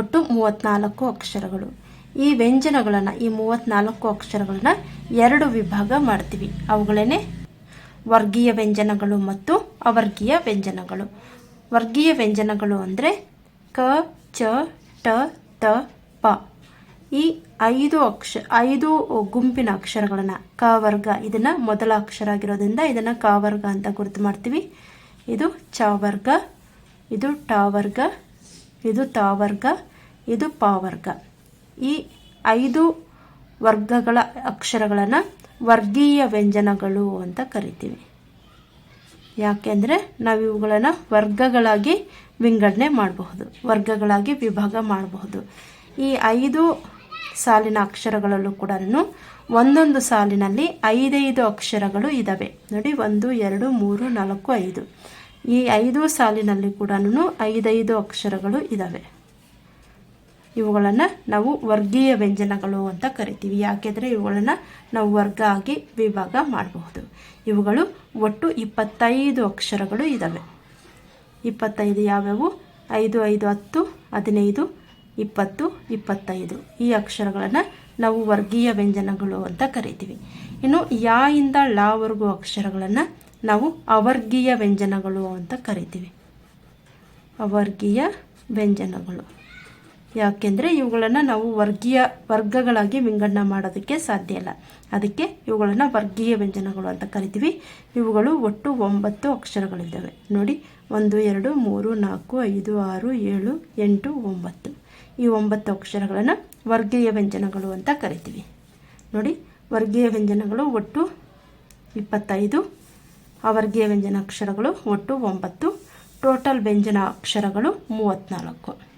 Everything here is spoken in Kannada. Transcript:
ಒಟ್ಟು ಮೂವತ್ತ್ನಾಲ್ಕು ಅಕ್ಷರಗಳು. ಈ ವ್ಯಂಜನಗಳನ್ನು ಈ ಮೂವತ್ತ್ನಾಲ್ಕು ಅಕ್ಷರಗಳನ್ನು ಎರಡು ವಿಭಾಗ ಮಾಡ್ತೀವಿ. ಅವುಗಳೇನೆ ವರ್ಗೀಯ ವ್ಯಂಜನಗಳು ಮತ್ತು ಅವರ್ಗೀಯ ವ್ಯಂಜನಗಳು. ವರ್ಗೀಯ ವ್ಯಂಜನಗಳು ಅಂದರೆ ಕ, ಚ, ಟ, ತ, ಪ. ಈ ಐದು ಅಕ್ಷ, ಐದು ಗುಂಪಿನ ಅಕ್ಷರಗಳನ್ನು ಕ ವರ್ಗ, ಇದನ್ನು ಮೊದಲ ಅಕ್ಷರ ಆಗಿರೋದ್ರಿಂದ ಇದನ್ನು ಕ ವರ್ಗ ಅಂತ ಗುರುತು ಮಾಡ್ತೀವಿ. ಇದು ಚ ವರ್ಗ, ಇದು ಟ ವರ್ಗ ಇದು ತ ವರ್ಗ, ಇದು ಪ ವರ್ಗ. ಈ ಐದು ವರ್ಗಗಳ ಅಕ್ಷರಗಳನ್ನು ವರ್ಗೀಯ ವ್ಯಂಜನಗಳು ಅಂತ ಕರಿತೀವಿ. ಯಾಕೆಂದರೆ ನಾವು ಇವುಗಳನ್ನು ವರ್ಗಗಳಾಗಿ ವಿಂಗಡಣೆ ಮಾಡಬಹುದು, ವರ್ಗಗಳಾಗಿ ವಿಭಾಗ ಮಾಡಬಹುದು. ಈ ಐದು ಸಾಲಿನ ಅಕ್ಷರಗಳಲ್ಲೂ ಕೂಡ ಒಂದೊಂದು ಸಾಲಿನಲ್ಲಿ ಐದೈದು ಅಕ್ಷರಗಳು ಇದ್ದಾವೆ ನೋಡಿ, ಒಂದು, ಎರಡು, ಮೂರು, ನಾಲ್ಕು, ಐದು. ಈ ಐದು ಸಾಲಿನಲ್ಲಿ ಕೂಡ ಐದೈದು ಅಕ್ಷರಗಳು ಇದ್ದಾವೆ ಇವುಗಳನ್ನು ನಾವು ವರ್ಗೀಯ ವ್ಯಂಜನಗಳು ಅಂತ ಕರಿತೀವಿ. ಯಾಕೆಂದರೆ ಇವುಗಳನ್ನು ನಾವು ವರ್ಗ ಆಗಿ ವಿಭಾಗ ಮಾಡಬಹುದು. ಇವುಗಳು ಒಟ್ಟು ಇಪ್ಪತ್ತೈದು ಅಕ್ಷರಗಳು ಇದ್ದಾವೆ ಇಪ್ಪತ್ತೈದು ಯಾವ್ಯಾವು? ಐದು ಐದು, ಹತ್ತು, ಹದಿನೈದು, ಇಪ್ಪತ್ತು, ಇಪ್ಪತ್ತೈದು. ಈ ಅಕ್ಷರಗಳನ್ನು ನಾವು ವರ್ಗೀಯ ವ್ಯಂಜನಗಳು ಅಂತ ಕರಿತೀವಿ. ಇನ್ನು ಯಾ ಇಂದ ಲಾವರೆಗೂ ಅಕ್ಷರಗಳನ್ನು ನಾವು ಅವರ್ಗೀಯ ವ್ಯಂಜನಗಳು ಅಂತ ಕರಿತೀವಿ. ಅವರ್ಗೀಯ ವ್ಯಂಜನಗಳು. ಯಾಕೆಂದರೆ ಇವುಗಳನ್ನು ನಾವು ವರ್ಗೀಯ ವರ್ಗಗಳಾಗಿ ವಿಂಗಡಣೆ ಮಾಡೋದಕ್ಕೆ ಸಾಧ್ಯ ಇಲ್ಲ. ಅದಕ್ಕೆ ಇವುಗಳನ್ನು ವರ್ಗೀಯ ವ್ಯಂಜನಗಳು ಅಂತ ಕರಿತೀವಿ. ಇವುಗಳು ಒಟ್ಟು ಒಂಬತ್ತು ಅಕ್ಷರಗಳಿದ್ದಾವೆ. ನೋಡಿ, ಒಂದು, ಎರಡು, ಮೂರು, ನಾಲ್ಕು, ಐದು, ಆರು, ಏಳು, ಎಂಟು, ಒಂಬತ್ತು. ಈ ಒಂಬತ್ತು ಅಕ್ಷರಗಳನ್ನು ವರ್ಗೀಯ ವ್ಯಂಜನಗಳು ಅಂತ ಕರಿತೀವಿ. ನೋಡಿ, ವರ್ಗೀಯ ವ್ಯಂಜನಗಳು ಒಟ್ಟು ಇಪ್ಪತ್ತೈದು ಅವರ್ಗೀಯ ವ್ಯಂಜನಾಕ್ಷರಗಳು ಒಟ್ಟು ಒಂಬತ್ತು. ಟೋಟಲ್ ವ್ಯಂಜನ ಅಕ್ಷರಗಳು ಮೂವತ್ತ್ನಾಲ್ಕು